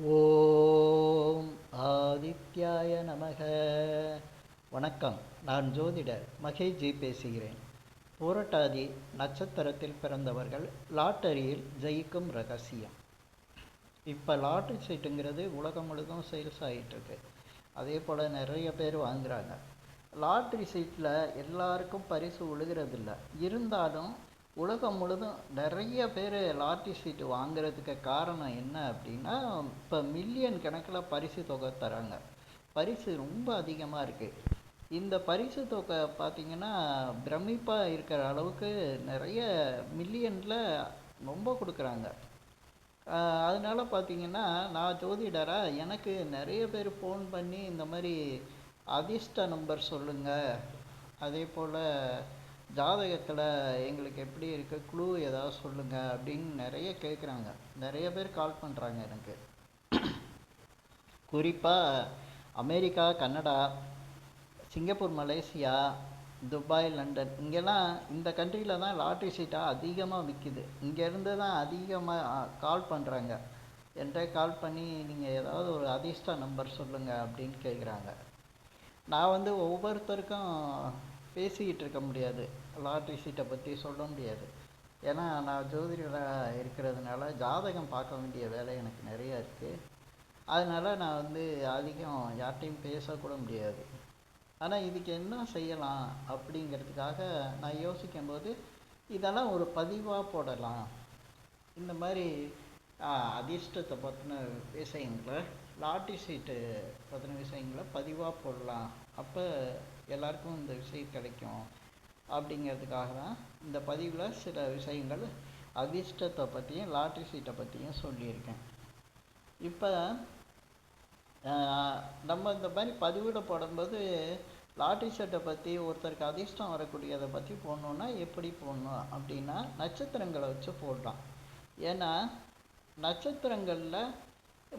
ஓம் ஆதித்யாய நமக. வணக்கம். நான் ஜோதிடர் மகேஜி பேசுகிறேன். பூரட்டாதி நட்சத்திரத்தில் பிறந்தவர்கள் லாட்டரியில் ஜெயிக்கும் ரகசியம். இப்போ லாட்ரி சீட்டுங்கிறது உலகம் முழுதும் சேல்ஸ் ஆகிட்டுருக்கு அதே போல் நிறைய பேர் வாங்குகிறாங்க லாட்ரி சீட்டில் எல்லாருக்கும் பரிசு விழுகிறதில்ல இருந்தாலும் உலகம் முழுதும் நிறைய பேர் லாட்டரி சீட்டு வாங்குறதுக்கு காரணம் என்ன அப்படின்னா இப்போ மில்லியன் கணக்கில் பரிசு தொகை தராங்க. பரிசு ரொம்ப அதிகமாக இருக்குது இந்த பரிசு தொகை பார்த்திங்கன்னா பிரமிப்பாக இருக்கிற அளவுக்கு நிறைய மில்லியனில் ரொம்ப கொடுக்குறாங்க. அதனால் பார்த்தீங்கன்னா நான் ஜோதிடராக எனக்கு நிறைய பேர் ஃபோன் பண்ணி இந்த மாதிரி அதிர்ஷ்ட நம்பர் சொல்லுங்கள் அதே போல் ஜாதகத்தில் எங்களுக்கு எப்படி இருக்குது குழு ஏதாவது சொல்லுங்கள் அப்படின்னு நிறைய கேட்குறாங்க நிறைய பேர் கால் பண்ணுறாங்க எனக்கு. குறிப்பாக America Canada Singapore Malaysia Dubai London இங்கெல்லாம் இந்த கண்ட்ரியில் தான் லாட்ரி சீட்டாக அதிகமாக விற்கிது இங்கேருந்து தான் அதிகமாக கால் பண்ணுறாங்க என்கிட்ட கால் பண்ணி நீங்கள் ஏதாவது ஒரு அதிர்ஷ்ட நம்பர் சொல்லுங்கள் அப்படின்னு கேட்குறாங்க நான் வந்து ஒவ்வொருத்தருக்கும் பேசிக்கிட்டு இருக்க முடியாது. லாட்ரி சீட்டை பற்றி சொல்ல முடியாது. ஏன்னா நான் ஜோதிடராக இருக்கிறதுனால ஜாதகம் பார்க்க வேண்டிய வேலை எனக்கு நிறையா இருக்குது அதனால் நான் வந்து அதிகம் யார்கிட்டையும் பேசக்கூட முடியாது. ஆனால் இதுக்கு என்ன செய்யலாம் அப்படிங்கிறதுக்காக நான் யோசிக்கும்போது இதெல்லாம் ஒரு பதிவாக போடலாம். இந்த மாதிரி அதிர்ஷ்டத்தை பற்றின விஷயங்களை லாட்டி சீட்டு பற்றின விஷயங்களை பதிவாக போடலாம். அப்போ எல்லாருக்கும் இந்த விஷயம் கிடைக்கும் அப்படிங்கிறதுக்காக தான் இந்த பதிவில் சில விஷயங்கள் அதிர்ஷ்டத்தை பற்றியும் லாட்ரி சீட்டை பற்றியும் சொல்லியிருக்கேன். இப்போ நம்ம இந்த மாதிரி பதிவில் போடும்போது லாட்ரி சீட்டை பற்றி ஒருத்தருக்கு அதிர்ஷ்டம் வரக்கூடியதை பற்றி போடணுன்னா எப்படி போடணும் அப்படின்னா நட்சத்திரங்களை வச்சு போடலாம். ஏன்னா நட்சத்திரங்களில்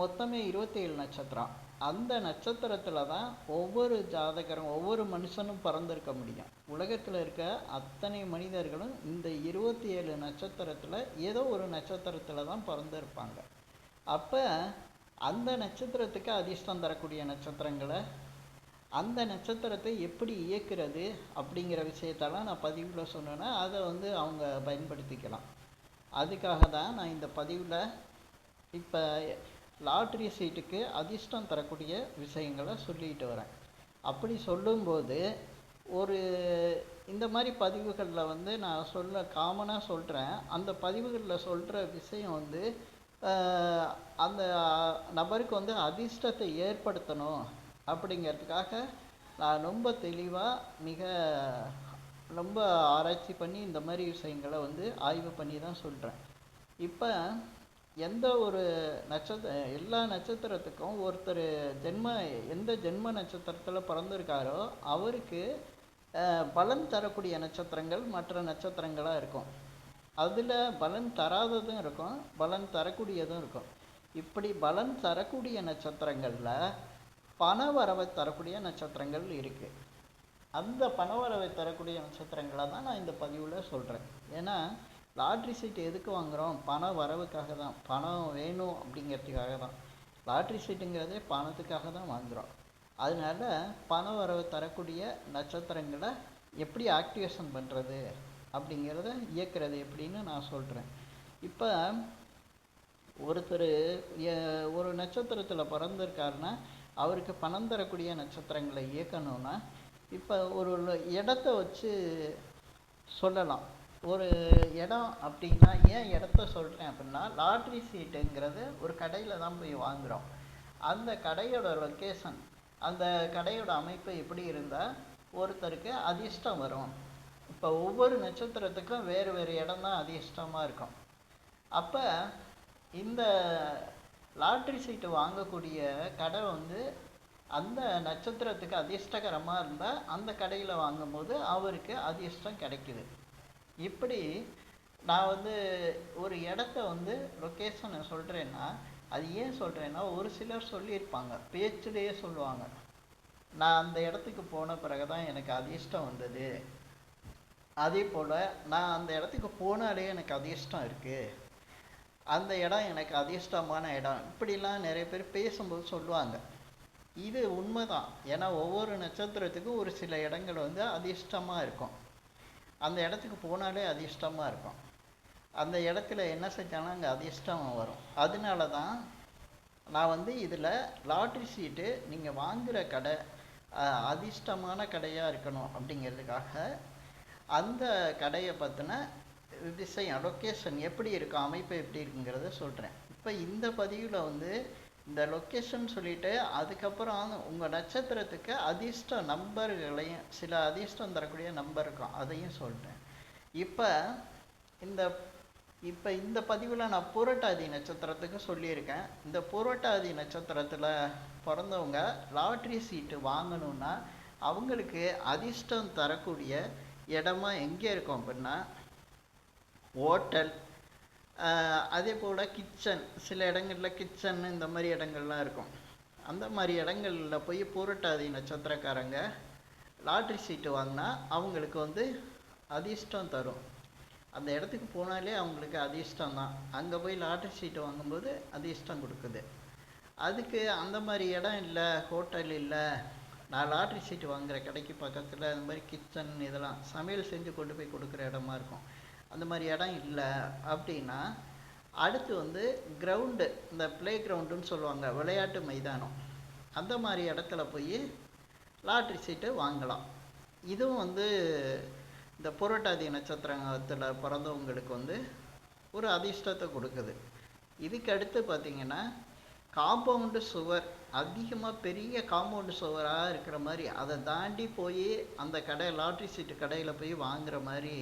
மொத்தமே இருபத்தேழு நட்சத்திரம். அந்த நட்சத்திரத்தில் தான் ஒவ்வொரு ஜாதகரும் ஒவ்வொரு மனுஷனும் பிறந்திருக்க முடியும். உலகத்தில் இருக்க அத்தனை மனிதர்களும் இந்த இருபத்தி ஏழு நட்சத்திரத்தில் ஏதோ ஒரு நட்சத்திரத்தில் தான் பிறந்திருப்பாங்க. அப்போ அந்த நட்சத்திரத்துக்கு அதிர்ஷ்டம் தரக்கூடிய நட்சத்திரங்களை அந்த நட்சத்திரத்தை எப்படி இயக்குறது அப்படிங்கிற விஷயத்தெல்லாம் நான் பதிவில் சொன்னேன்னா அதை வந்து அவங்க பயன்படுத்திக்கலாம். அதுக்காக தான் நான் இந்த பதிவில் இப்போ லாட்ரி சீட்டுக்கு அதிர்ஷ்டம் தரக்கூடிய விஷயங்களை சொல்லிட்டு வரேன். அப்படி சொல்லும்போது ஒரு இந்த மாதிரி பதிவுகளில் வந்து நான் சொல்ல காமனாக சொல்கிறேன் அந்த பதிவுகளில் சொல்கிற விஷயம் வந்து அந்த நபருக்கு வந்து அதிர்ஷ்டத்தை ஏற்படுத்தணும் அப்படிங்கிறதுக்காக நான் ரொம்ப தெளிவாக மிக ரொம்ப ஆராய்ச்சி பண்ணி இந்த மாதிரி விஷயங்களை வந்து ஆய்வு பண்ணி தான் சொல்கிறேன் இப்போ எந்த ஒரு நட்சத்திர எல்லா நட்சத்திரத்துக்கும் ஒருத்தர் ஜென்ம எந்த ஜென்ம நட்சத்திரத்தில் பிறந்திருக்காரோ அவருக்கு பலன் தரக்கூடிய நட்சத்திரங்கள் மற்ற நட்சத்திரங்களாக இருக்கும். அதில் பலன் தராததும் இருக்கும் பலன் தரக்கூடியதும் இருக்கும். இப்படி பலன் தரக்கூடிய நட்சத்திரங்களில் பண வரவை தரக்கூடிய நட்சத்திரங்கள் இருக்குது அந்த பண வரவை தரக்கூடிய நட்சத்திரங்களை தான் நான் இந்த பதிவில் சொல்கிறேன் ஏன்னா லாட்ரி சீட்டு எதுக்கு வாங்குகிறோம் பண வரவுக்காக தான். பணம் வேணும் அப்படிங்கிறதுக்காக தான். லாட்ரி சீட்டுங்கிறதே பணத்துக்காக தான் வாங்குகிறோம் அதனால பண வரவு தரக்கூடிய நட்சத்திரங்களை எப்படி ஆக்டிவேஷன் பண்ணுறது அப்படிங்கிறத இயக்கிறது எப்படின்னு நான் சொல்கிறேன் இப்போ ஒருத்தர் ஒரு நட்சத்திரத்தில் பிறந்திருக்காருன்னா அவருக்கு பணம் தரக்கூடிய நட்சத்திரங்களை இயக்கணும்னா இப்போ ஒரு இடத்த வச்சு சொல்லலாம். ஒரு இடம் அப்படின்னா ஏன் இடத்த சொல்கிறேன் அப்படின்னா லாட்ரி சீட்டுங்கிறது ஒரு கடையில் தான் போய் வாங்குகிறோம் அந்த கடையோட லொக்கேஷன் அந்த கடையோட அமைப்பு எப்படி இருந்தால் ஒருத்தருக்கு அதிர்ஷ்டம் வரும். இப்போ ஒவ்வொரு நட்சத்திரத்துக்கும் வேறு வேறு இடம் தான் அதிர்ஷ்டமாக இருக்கும். அப்போ இந்த லாட்ரி சீட்டு வாங்கக்கூடிய கடை வந்து அந்த நட்சத்திரத்துக்கு அதிர்ஷ்டகரமாக இருந்தால் அந்த கடையில் வாங்கும்போது அவருக்கு அதிர்ஷ்டம் கிடைக்குது. இப்படி நான் வந்து ஒரு இடத்த வந்து லொக்கேஷனை சொல்கிறேன்னா அது ஏன் சொல்கிறேன்னா ஒரு சிலர் சொல்லியிருப்பாங்க. பேச்சிலேயே சொல்லுவாங்க. நான் அந்த இடத்துக்கு போன பிறகு தான் எனக்கு அதிர்ஷ்டம் வந்தது. அதே போல் நான் அந்த இடத்துக்கு போனாலே எனக்கு அதிர்ஷ்டம் இருக்குது அந்த இடம் எனக்கு அதிர்ஷ்டமான இடம். இப்படிலாம் நிறைய பேர் பேசும்போது சொல்லுவாங்க. இது உண்மைதான். ஏன்னா ஒவ்வொரு நட்சத்திரத்துக்கும் ஒரு சில இடங்கள் வந்து அதிர்ஷ்டமாக இருக்கும். அந்த இடத்துக்கு போனாலே அதிர்ஷ்டமாக இருக்கும். அந்த இடத்துல என்ன செஞ்சாலும் அங்கே அதிர்ஷ்டம் வரும். அதனால தான் நான் வந்து இதில் லாட்ரி சீட்டு நீங்கள் வாங்குகிற கடை அதிர்ஷ்டமான கடையாக இருக்கணும் அப்படிங்கிறதுக்காக அந்த கடையை பற்றின விஷயம் லொக்கேஷன் எப்படி இருக்கும் அமைப்பு எப்படி இருக்குங்கிறத சொல்கிறேன் இப்போ இந்த பதிவில் வந்து இந்த லொக்கேஷன் சொல்லிட்டு அதுக்கப்புறம் உங்கள் நட்சத்திரத்துக்கு அதிர்ஷ்ட நம்பர்களையும் சில அதிர்ஷ்டம் தரக்கூடிய நம்பர் இருக்கும் அதையும் சொல்கிறேன் இப்போ இந்த இப்போ இந்த பதிவில் நான் புரட்டாதி நட்சத்திரத்துக்கு சொல்லியிருக்கேன். இந்த புரட்டாதி நட்சத்திரத்தில் பிறந்தவங்க லாட்ரி சீட்டு வாங்கணுன்னா அவங்களுக்கு அதிர்ஷ்டம் தரக்கூடிய இடமா எங்கே இருக்கும் அப்படின்னா ஹோட்டல் அதே போல் கிச்சன் சில இடங்களில் கிச்சன் இந்த மாதிரி இடங்கள்லாம் இருக்கும். அந்த மாதிரி இடங்களில் போய் பூரட்டாதி நட்சத்திரக்காரங்க லாட்ரி சீட்டு வாங்கினா அவங்களுக்கு வந்து அதிர்ஷ்டம் தரும். அந்த இடத்துக்கு போனாலே அவங்களுக்கு அதிர்ஷ்டம் தான். அங்கே போய் லாட்ரி சீட்டு வாங்கும்போது அதிர்ஷ்டம் கொடுக்குது. அதுக்கு அந்த மாதிரி இடம் இல்லை ஹோட்டல் இல்லை. நான் லாட்ரி சீட்டு வாங்குகிற கடைக்கு பக்கத்தில் அந்த மாதிரி கிச்சன் இதெல்லாம் சமையல் செஞ்சு கொண்டு போய் கொடுக்குற இடமா இருக்கும். அந்த மாதிரி இடம் இல்லை அப்படின்னா அடுத்து வந்து கிரவுண்டு இந்த ப்ளே கிரவுண்டுன்னு சொல்லுவாங்க விளையாட்டு மைதானம். அந்த மாதிரி இடத்துல போய் லாட்ரி சீட்டு வாங்கலாம். இதுவும் வந்து இந்த புரட்டாதி நட்சத்திரத்தில் பிறந்தவங்களுக்கு வந்து ஒரு அதிர்ஷ்டத்தை கொடுக்குது. இதுக்கு அடுத்து பார்த்தீங்கன்னா காம்பவுண்டு சுவர் அதிகமாக பெரிய காம்பவுண்டு சுவராக இருக்கிற மாதிரி அதை தாண்டி போய் அந்த கடை லாட்ரி சீட்டு கடையில் போய் வாங்குற மாதிரி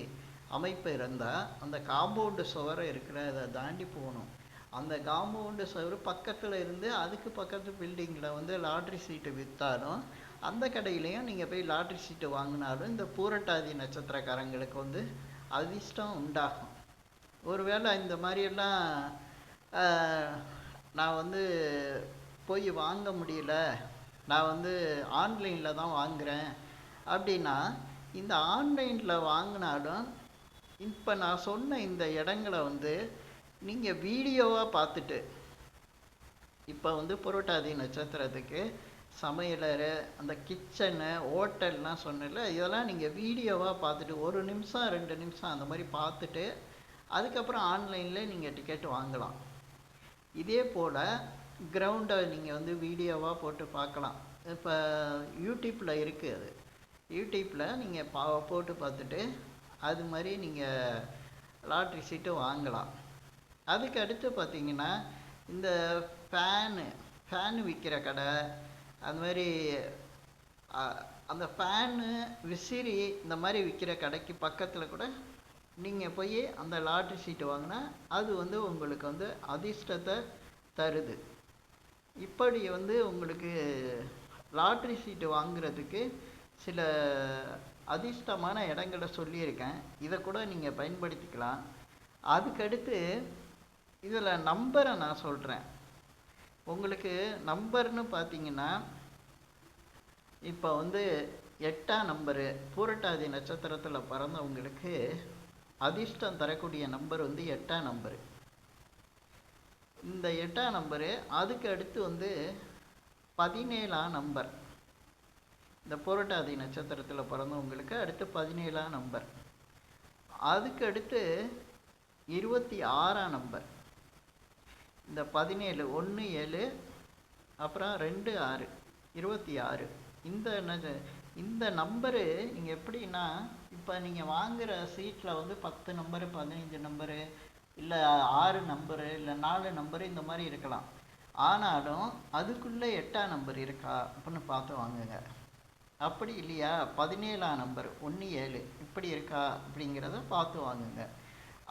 அமைப்பு இருந்தால் அந்த காம்பவுண்டு சுவர் இருக்கிறத தாண்டி போகணும். அந்த காம்பவுண்டு சுவர் பக்கத்தில் இருந்து அதுக்கு பக்கத்து பில்டிங்கில் வந்து லாட்ரி சீட்டு விற்றாலும் அந்த கடையிலையும் நீங்கள் போய் லாட்ரி சீட்டு வாங்கினாலும் இந்த பூரட்டாதி நட்சத்திரக்காரங்களுக்கு வந்து அதிர்ஷ்டம் உண்டாகும். ஒருவேளை இந்த மாதிரியெல்லாம் நான் வந்து போய் வாங்க முடியல நான் வந்து ஆன்லைனில் தான் வாங்குறேன் அப்படின்னா இந்த ஆன்லைனில் வாங்கினாலும் இப்போ நான் சொன்ன இந்த இடங்களை வந்து நீங்கள் வீடியோவாக பார்த்துட்டு இப்போ வந்து புரோட்டாதி நட்சத்திரத்துக்கு சமையலறை அந்த கிச்சனு ஹோட்டல்லாம் சொன்னேன்ல இதெல்லாம் நீங்கள் வீடியோவாக பார்த்துட்டு ஒரு நிமிஷம் ரெண்டு நிமிஷம் அந்த மாதிரி பார்த்துட்டு அதுக்கப்புறம் ஆன்லைனில் நீங்கள் டிக்கெட் வாங்கலாம். இதே போல் கிரவுண்டை நீங்கள் வந்து வீடியோவாக போட்டு பார்க்கலாம். இப்போ யூடியூப்பில் இருக்குது அது. யூடியூப்பில் நீங்கள் பா போட்டு பார்த்துட்டு அது மாதிரி நீங்கள் லாட்ரி சீட்டு வாங்கலாம். அதுக்கு அடுத்து பார்த்தீங்கன்னா இந்த ஃபேனு ஃபேனு விற்கிற கடை அந்த மாதிரி அந்த ஃபேனு விசிறி இந்த மாதிரி விற்கிற கடைக்கு பக்கத்தில் கூட நீங்கள் போய் அந்த லாட்ரி சீட்டு வாங்கினா அது வந்து உங்களுக்கு வந்து அதிர்ஷ்டத்தை தருது. இப்படி வந்து உங்களுக்கு லாட்ரி சீட்டு வாங்குறதுக்கு சில அதிர்ஷ்டமான இடங்களை சொல்லியிருக்கேன். இதை கூட நீங்கள் பயன்படுத்திக்கலாம். அதுக்கடுத்து இதில் நம்பரை நான் சொல்கிறேன் உங்களுக்கு நம்பர்னு பார்த்தீங்கன்னா இப்போ வந்து எட்டாம் நம்பரு பூரட்டாதி நட்சத்திரத்தில் பிறந்தவங்களுக்கு அதிர்ஷ்டம் தரக்கூடிய நம்பர் வந்து எட்டாம் நம்பரு இந்த எட்டாம் நம்பரு அதுக்கு அடுத்து வந்து பதினேழாம் நம்பர் இந்த புரட்டாதி நட்சத்திரத்தில் பிறந்தவங்களுக்கு அடுத்து பதினேழாம் நம்பர். அதுக்கு அடுத்து இருபத்தி ஆறாம் நம்பர். இந்த பதினேழு ஒன்று ஏழு அப்புறம் ரெண்டு ஆறு இருபத்தி ஆறு இந்த இந்த நம்பரு நீங்கள் எப்படின்னா இப்போ நீங்கள் வாங்குகிற சீட்டில் வந்து பத்து நம்பரு பதினஞ்சு நம்பரு இல்லை ஆறு நம்பரு இல்லை நாலு நம்பரு இந்த மாதிரி இருக்கலாம். ஆனாலும் அதுக்குள்ளே எட்டாம் நம்பர் இருக்கா அப்படின்னு பார்த்து வாங்குங்க. அப்படி இல்லையா? பதினேழாம் நம்பர் ஒன்று ஏழு. இப்படி இருக்கா? அப்படிங்கிறத பார்த்து வாங்குங்க.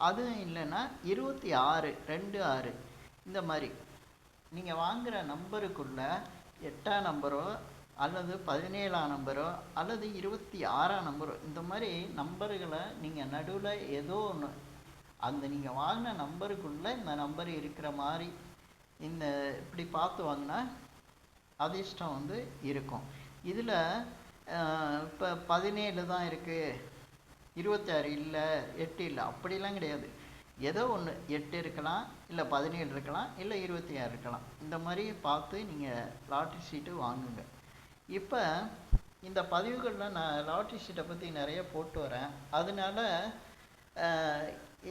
அதுவும் இல்லைன்னா இருபத்தி ஆறு ரெண்டு ஆறு. இந்த மாதிரி. நீங்கள் வாங்குகிற நம்பருக்குள்ள எட்டாம் நம்பரோ அல்லது பதினேழாம் நம்பரோ அல்லது இருபத்தி ஆறாம் நம்பரோ இந்த மாதிரி நம்பர்களை நீங்கள் நடுவில் ஏதோ ஒன்று அந்த நீங்கள் வாங்கின நம்பருக்குள்ளே இந்த நம்பர் இருக்கிற மாதிரி இந்த இப்படி பார்த்து வாங்கினா அதிர்ஷ்டம் வந்து இருக்கும். இதில் இப்போ பதினேழு தான் இருக்குது இருபத்தாறு இல்லை எட்டு இல்லை அப்படிலாம் கிடையாது. ஏதோ ஒன்று எட்டு இருக்கலாம் இல்லை பதினேழு இருக்கலாம் இல்லை இருபத்தி ஆறு இருக்கலாம். இந்த மாதிரி பார்த்து நீங்கள் லாட்ரி சீட்டு வாங்குங்க. இப்போ இந்த பதிவுகளில் நான் லாட்ரி சீட்டை பற்றி நிறைய போட்டு வரேன். அதனால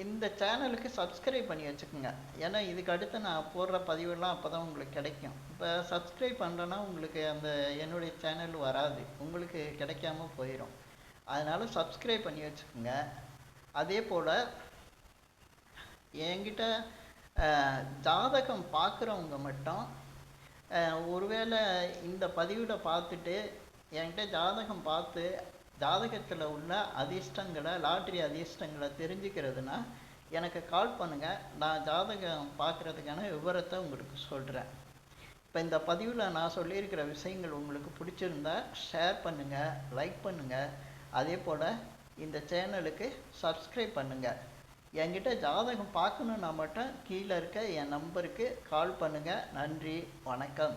இந்த சேனலுக்கு சப்ஸ்கிரைப் பண்ணி வச்சுக்கோங்க. ஏன்னா இதுக்கு அடுத்து நான் போடுற பதிவுலாம் அப்போ தான் உங்களுக்கு கிடைக்கும். இப்போ சப்ஸ்கிரைப் பண்ணலன்னா உங்களுக்கு அந்த என்னுடைய சேனல் வராது. உங்களுக்கு கிடைக்காம போயிடும் அதனால சப்ஸ்கிரைப் பண்ணி வச்சுக்கோங்க. அதே போல் என்கிட்ட ஜாதகம் பார்க்குறவங்க மட்டும் ஒருவேளை இந்த பதிவில் பார்த்துட்டு என்கிட்ட ஜாதகம் பார்த்து ஜாதகத்தில் உள்ள அதிர்ஷ்டங்களை லாட்ரி அதிர்ஷ்டங்களை தெரிஞ்சுக்கிறதுனா எனக்கு கால் பண்ணுங்கள் நான் ஜாதகம் பார்க்குறதுக்கான விவரத்தை உங்களுக்கு சொல்கிறேன் இப்போ இந்த பதிவில் நான் சொல்லியிருக்கிற விஷயங்கள் உங்களுக்கு பிடிச்சிருந்தா ஷேர் பண்ணுங்கள் லைக் பண்ணுங்கள் அதே போல் இந்த சேனலுக்கு சப்ஸ்கிரைப் பண்ணுங்கள் என்கிட்ட ஜாதகம் பார்க்கணுன்னா மட்டும் கீழே இருக்க என் நம்பருக்கு கால் பண்ணுங்கள் நன்றி வணக்கம்.